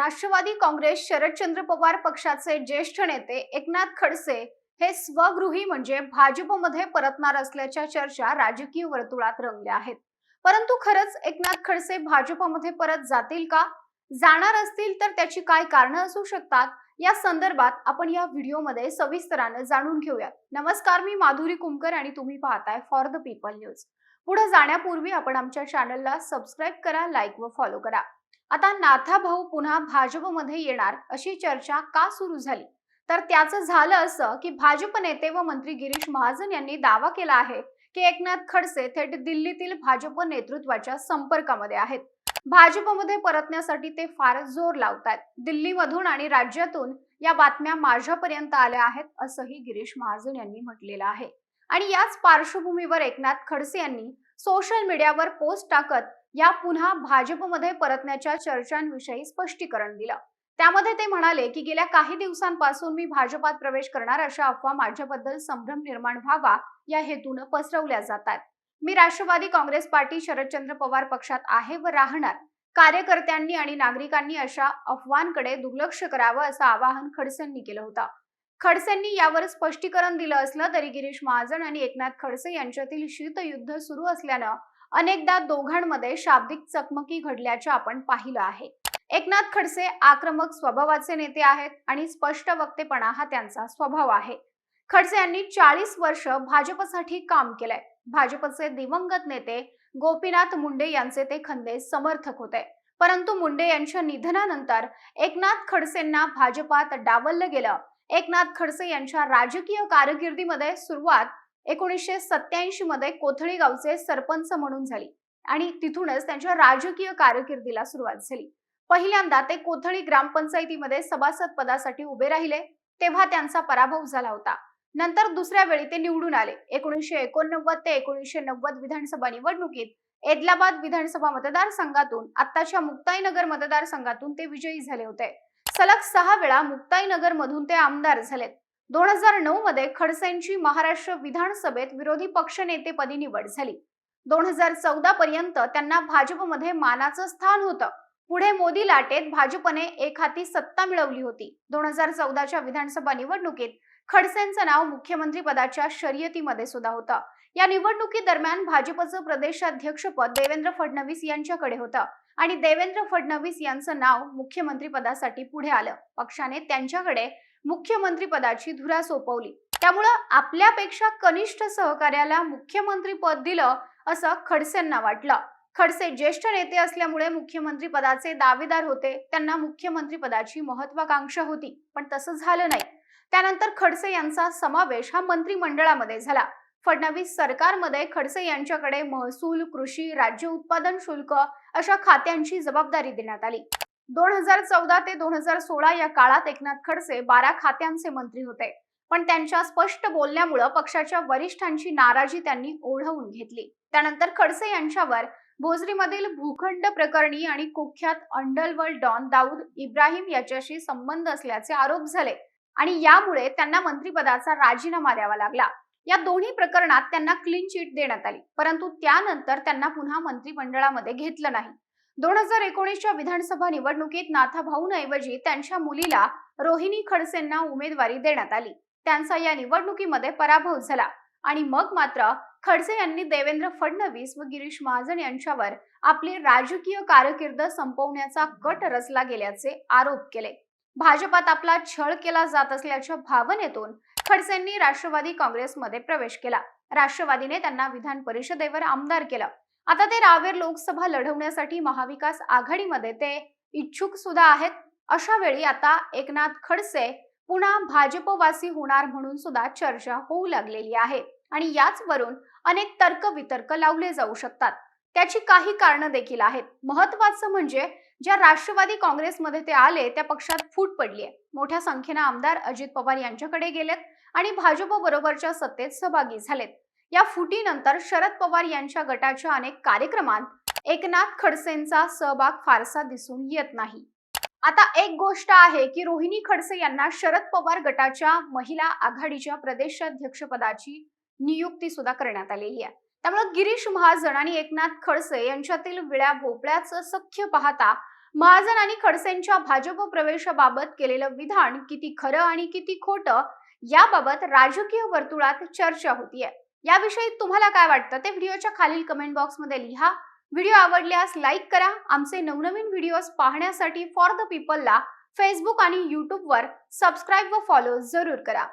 राष्ट्रवादी काँग्रेस शरदचंद्र पवार पक्षाचे ज्येष्ठ नेते एकनाथ खडसे हे स्वगृही म्हणजे भाजपमध्ये परतणार असल्याच्या चर्चा राजकीय वर्तुळात रंगल्या आहेत. परंतु खरंच एकनाथ खडसे भाजपमध्ये परत जातील का? जाणार असतील तर त्याची काय कारणं असू शकतात? या संदर्भात आपण या व्हिडिओमध्ये सविस्तरानं जाणून घेऊयात. नमस्कार मी माधुरी कुमकर आणि तुम्ही पाहताय फॉर द पीपल न्यूज पुढे जाण्यापूर्वी आपण आमच्या चॅनलला सबस्क्राईब करा लाईक व फॉलो करा. आता नाथा भाऊ पुन्हा भाजपमध्ये येणार अशी चर्चा का सुरू झाली? तर त्याचं झालं असं की भाजप नेते व मंत्री गिरीश महाजन यांनी दावा केला आहे की एकनाथ खडसे थेट दिल्लीतील भाजप नेतृत्वाच्या संपर्कामध्ये आहेत. भाजपमध्ये परतण्यासाठी ते फार जोर लावतात दिल्लीमधून आणि राज्यातून या बातम्या माझ्यापर्यंत आल्या आहेत असंही गिरीश महाजन यांनी म्हटलेलं आहे. आणि याच पार्श्वभूमीवर एकनाथ खडसे यांनी सोशल मीडियावर पोस्ट टाकत या पुन्हा भाजपमध्ये परतण्याच्या चर्चांविषयी स्पष्टीकरण दिलं. त्यामध्ये ते म्हणाले की गेल्या काही दिवसांपासून मी भाजपात प्रवेश करणार अशा अफवा माझ्याबद्दल संभ्रम निर्माण व्हावा या हेतून पसरवल्या जातात. मी राष्ट्रवादी काँग्रेस पार्टी शरदचंद्र पवार पक्षात आहे व राहणार. कार्यकर्त्यांनी आणि नागरिकांनी अशा अफवांकडे दुर्लक्ष करावं असं आवाहन खडसेंनी केलं होतं. खडसेंनी यावर स्पष्टीकरण दिलं असलं तरी गिरीश महाजन आणि एकनाथ खडसे यांच्यातील शीतयुद्ध सुरू असल्यानं अनेकदा दोघांमध्ये शाब्दिक चकमकी घडल्याचे आपण पाहिलं आहे. एकनाथ खडसे आक्रमक स्वभावाचे नेते आहेत आणि स्पष्ट वक्तेपणा हा त्यांचा स्वभाव आहे. खडसे यांनी चाळीस वर्ष भाजपसाठी काम केलंय. भाजपचे दिवंगत नेते गोपीनाथ मुंडे यांचे ते खंदे समर्थक होते. परंतु मुंडे यांच्या निधनानंतर एकनाथ खडसेंना भाजपात डावललं गेलं. एकनाथ खडसे यांच्या राजकीय कारकिर्दीमध्ये सुरुवात एकोणीसशे सत्याऐंशी मध्ये कोथळी गावचे सरपंच म्हणून झाली आणि तिथूनच त्यांच्या राजकीय कारकिर्दीला सुरुवात झाली. पहिल्यांदा ते कोथळी ग्रामपंचायतीमध्ये सभासद पदासाठी उभे राहिले तेव्हा त्यांचा पराभव झाला होता. नंतर दुसऱ्या वेळी ते निवडून आले. एकोणीसशे एकोणनव्वद ते एकोणीसशे नव्वद विधानसभा निवडणुकीत एदलाबाद विधानसभा मतदारसंघातून आत्ताच्या मुक्ताईनगर मतदारसंघातून ते विजयी झाले होते. सलग सहा वेळा मुक्ताईनगर मधून ते आमदार झालेत. दोन हजार नऊ मध्ये खडसेंची महाराष्ट्र विधानसभेत विरोधी पक्षनेतेपदी निवड झाली. दोन हजार चौदा पर्यंत त्यांना भाजपमध्ये मानाचं स्थान होतं. पुढे मोदी लाटेत भाजपने एक हाती सत्ता मिळवली होती. दोन हजार चौदाच्या विधानसभा निवडणुकीत खडसेंचं नाव मुख्यमंत्री पदाच्या शर्यतीमध्ये सुद्धा होतं. या निवडणुकी दरम्यान भाजपचं प्रदेशाध्यक्षपद देवेंद्र फडणवीस यांच्याकडे होतं आणि देवेंद्र फडणवीस यांचं नाव मुख्यमंत्री पदासाठी पुढे आलं. पक्षाने त्यांच्याकडे मुख्यमंत्री पदाची धुरा सोपवली. त्यामुळं आपल्यापेक्षा कनिष्ठ सहकार्याला मुख्यमंत्री पद दिलं असं खडसेंना वाटलं. खडसे ज्येष्ठ नेते असल्यामुळे मुख्यमंत्री पदाचे दावेदार होते. त्यांना मुख्यमंत्री पदाची महत्वाकांक्षा होती पण तसं झालं नाही. त्यानंतर खडसे यांचा समावेश हा मंत्रिमंडळामध्ये झाला. फडणवीस सरकारमध्ये खडसे यांच्याकडे महसूल कृषी राज्य उत्पादन शुल्क अशा खात्यांची जबाबदारी देण्यात आली. दोन हजार चौदा ते दोन हजार सोळा या काळात एकनाथ खडसे बारा खात्यांचे मंत्री होते. पण त्यांच्या स्पष्ट बोलण्यामुळं पक्षाच्या वरिष्ठांची नाराजी त्यांनी ओढवून घेतली. त्यानंतर खडसे यांच्यावर भोजरीमधील भूखंड प्रकरणी आणि कुख्यात अंडलवर्ल्ड डॉन दाऊद इब्राहिम याच्याशी संबंध असल्याचे आरोप झाले आणि यामुळे त्यांना मंत्रिपदाचा राजीनामा द्यावा लागला. या दोन्ही प्रकरणात त्यांना क्लीन चिट देण्यात आली परंतु त्यानंतर त्यांना पुन्हा मंत्रिमंडळामध्ये घेतलं नाही. दोन हजार एकोणीसच्या विधानसभा निवडणुकीत नाथाभाऊंऐवजी त्यांच्या मुलीला रोहिणी खडसेंना उमेदवारी देण्यात आली. त्यांचा या निवडणुकीमध्ये पराभव झाला आणि मग मात्र खडसे यांनी देवेंद्र फडणवीस व गिरीश महाजन यांच्यावर आपली राजकीय कारकीर्द संपवण्याचा कट रचला गेल्याचे आरोप केले. भाजपात आपला छळ केला जात असल्याच्या भावनेतून खडसेंनी राष्ट्रवादी काँग्रेसमध्ये प्रवेश केला. राष्ट्रवादीने त्यांना विधान परिषदेवर आमदार केलं. आता ते रावेर लोकसभा लढवण्यासाठी महाविकास आघाडीमध्ये ते इच्छुक सुद्धा आहेत. अशा वेळी आता एकनाथ खडसे पुन्हा भाजपवासी होणार म्हणून सुद्धा चर्चा होऊ लागलेली आहे आणि याचवरून अनेक तर्क वितर्क लावले जाऊ शकतात. त्याची काही कारणं देखील आहेत. महत्वाचं म्हणजे ज्या राष्ट्रवादी काँग्रेसमध्ये ते आले त्या पक्षात फूट पडली आहे मोठ्या संख्येनं आमदार अजित पवार यांच्याकडे गेलेत आणि भाजप बरोबरच्या सत्तेत सहभागी झालेत. या फुटीनंतर शरद पवार यांच्या गटाच्या अनेक कार्यक्रमात एकनाथ खडसेंचा सहभाग फारसा दिसून येत नाही. आता एक गोष्ट आहे की रोहिणी खडसे यांना शरद पवार गटाच्या महिला आघाडीच्या प्रदेशाध्यक्षपदाची नियुक्ती सुद्धा करण्यात आलेली आहे. त्यामुळे गिरीश महाजन आणि एकनाथ खडसे यांच्यातील विळ्या भोपळ्याचं सख्य पाहता महाजन आणि खडसेंच्या भाजप प्रवेशाबाबत केलेलं विधान किती खरं आणि किती खोटं याबाबत राजकीय वर्तुळात चर्चा होतीये. याविषयी तुम्हाला काय वाटतं ते व्हिडिओच्या खालील कमेंट बॉक्समध्ये लिहा. व्हिडिओ आवडल्यास लाईक करा. आमचे नवनवीन व्हिडिओज पाहण्यासाठी फॉर द पीपलला फेसबुक आणि यूट्यूबवर सबस्क्राईब व फॉलो जरूर करा.